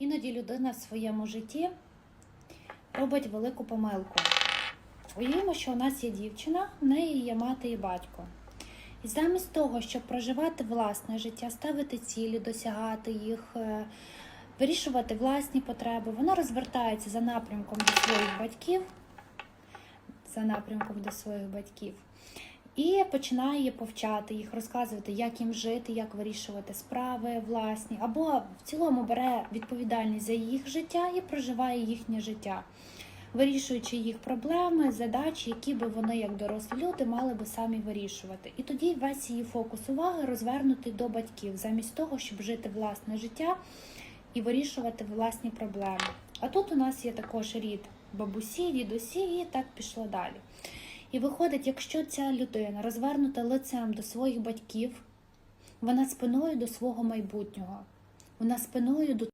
Іноді людина в своєму житті робить велику помилку. Уявімо, що у нас є дівчина, в неї є мати і батько. І замість того, щоб проживати власне життя, ставити цілі, досягати їх, е, вирішувати власні потреби, вона розвертається за напрямком до своїх батьків, за напрямком до своїх батьків. І починає повчати їх, розказувати, як їм жити, як вирішувати справи власні, або в цілому бере відповідальність за їх життя і проживає їхнє життя, вирішуючи їх проблеми, задачі, які би вони, як дорослі люди, мали би самі вирішувати. І тоді весь її фокус уваги розвернутий до батьків, замість того, щоб жити власне життя і вирішувати власні проблеми. А тут у нас є також рід бабусі, дідусі, і так пішло далі. І виходить, якщо ця людина розвернута лицем до своїх батьків, вона спиною до свого майбутнього, вона спиною до